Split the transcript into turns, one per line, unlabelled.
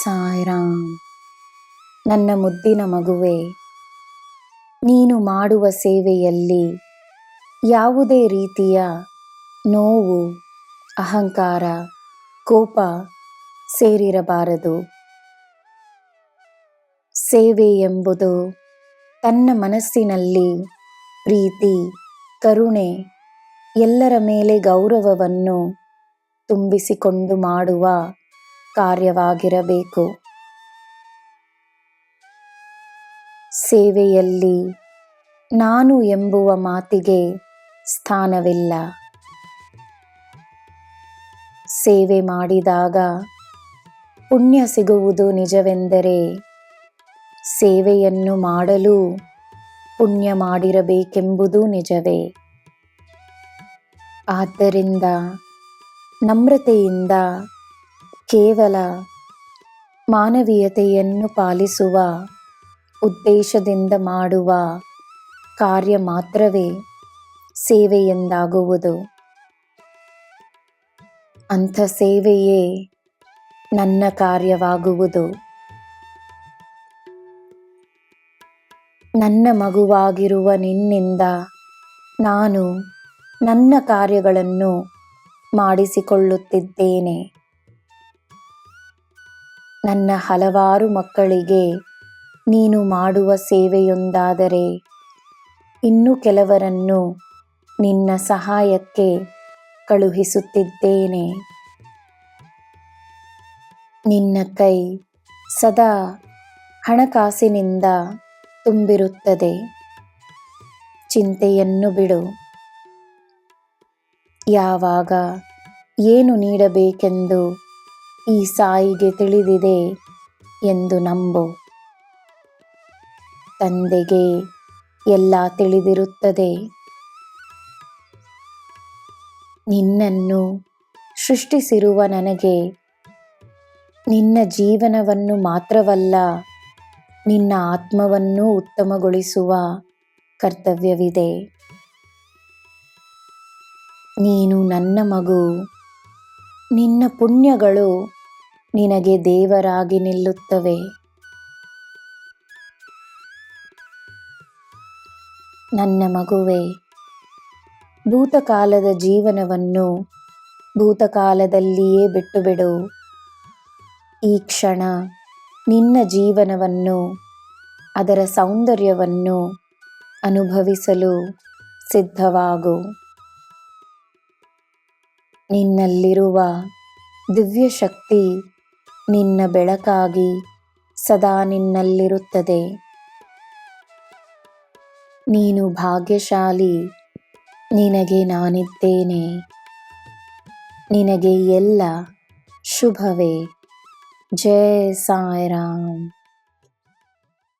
ಸಾಯಿರಾಮ್ ನನ್ನ ಮುದ್ದಿನ ಮಗುವೆ, ನೀನು ಮಾಡುವ ಸೇವೆಯಲ್ಲಿ ಯಾವುದೇ ರೀತಿಯ ನೋವು, ಅಹಂಕಾರ, ಕೋಪ ಸೇರಿರಬಾರದು. ಸೇವೆ ಎಂಬುದು ತನ್ನ ಮನಸ್ಸಿನಲ್ಲಿ ಪ್ರೀತಿ, ಕರುಣೆ, ಎಲ್ಲರ ಮೇಲೆ ಗೌರವವನ್ನು ತುಂಬಿಸಿಕೊಂಡು ಮಾಡುವ ಕಾರ್ಯವಾಗಿರಬೇಕು. ಸೇವೆಯಲ್ಲಿ ನಾನು ಎಂಬುವ ಮಾತಿಗೆ ಸ್ಥಾನವಿಲ್ಲ. ಸೇವೆ ಮಾಡಿದಾಗ ಪುಣ್ಯ ಸಿಗುವುದು ನಿಜವೆಂದರೆ ಸೇವೆಯನ್ನು ಮಾಡಲು ಪುಣ್ಯ ಮಾಡಿರಬೇಕೆಂಬುದು ನಿಜವೇ. ಆದ್ದರಿಂದ ನಮ್ರತೆಯಿಂದ ಕೇವಲ ಮಾನವೀಯತೆಯನ್ನು ಪಾಲಿಸುವ ಉದ್ದೇಶದಿಂದ ಮಾಡುವ ಕಾರ್ಯ ಮಾತ್ರವೇ ಸೇವೆಯೆಂದಾಗುವುದು. ಅಂಥ ಸೇವೆಯೇ ನನ್ನ ಕಾರ್ಯವಾಗುವುದು. ನನ್ನ ಮಗುವಾಗಿರುವ ನಿನ್ನಿಂದ ನಾನು ನನ್ನ ಕಾರ್ಯಗಳನ್ನು ಮಾಡಿಸಿಕೊಳ್ಳುತ್ತಿದ್ದೇನೆ. ನನ್ನ ಹಲವಾರು ಮಕ್ಕಳಿಗೆ ನೀನು ಮಾಡುವ ಸೇವೆಯೊಂದಾದರೆ ಇನ್ನು ಕೆಲವರನ್ನು ನಿನ್ನ ಸಹಾಯಕ್ಕೆ ಕಳುಹಿಸುತ್ತಿದ್ದೇನೆ. ನಿನ್ನ ಕೈ ಸದಾ ಹಣಕಾಸಿನಿಂದ ತುಂಬಿರುತ್ತದೆ. ಚಿಂತೆಯನ್ನು ಬಿಡು. ಯಾವಾಗ ಏನು ನೀಡಬೇಕೆಂದು ಈ ಸಾಯಿಗೆ ತಿಳಿದಿದೆ ಎಂದು ನಂಬು. ತಂದೆಗೆ ಎಲ್ಲ ತಿಳಿದಿರುತ್ತದೆ. ನಿನ್ನನ್ನು ಸೃಷ್ಟಿಸಿರುವ ನನಗೆ ನಿನ್ನ ಜೀವನವನ್ನು ಮಾತ್ರವಲ್ಲ, ನಿನ್ನ ಆತ್ಮವನ್ನು ಉತ್ತಮಗೊಳಿಸುವ ಕರ್ತವ್ಯವಿದೆ. ನೀನು ನನ್ನ ಮಗು ನಿನ್ನ ಪುಣ್ಯಗಳು ನಿನಗೆ ದೇವರಾಗಿ ನಿಲ್ಲುತ್ತವೆ. ನನ್ನ ಮಗುವೆ, ಭೂತಕಾಲದ ಜೀವನವನ್ನು ಭೂತಕಾಲದಲ್ಲಿಯೇ ಬಿಟ್ಟುಬಿಡು. ಈ ಕ್ಷಣ ನಿನ್ನ ಜೀವನವನ್ನು, ಅದರ ಸೌಂದರ್ಯವನ್ನು ಅನುಭವಿಸಲು ಸಿದ್ಧವಾಗು. ನಿನ್ನಲ್ಲಿರುವ ದಿವ್ಯ ಶಕ್ತಿ ನಿನ್ನ ಬೆಳಕಾಗಿ ಸದಾ ನಿನ್ನಲ್ಲಿರುತ್ತದೆ. ನೀನು ಭಾಗ್ಯಶಾಲಿ, ನಿನಗೆ ನಾನಿದ್ದೇನೆ. ನಿನಗೆ ಎಲ್ಲ ಶುಭವೇ. ಜಯ ಸಾಯಿರಾಮ್.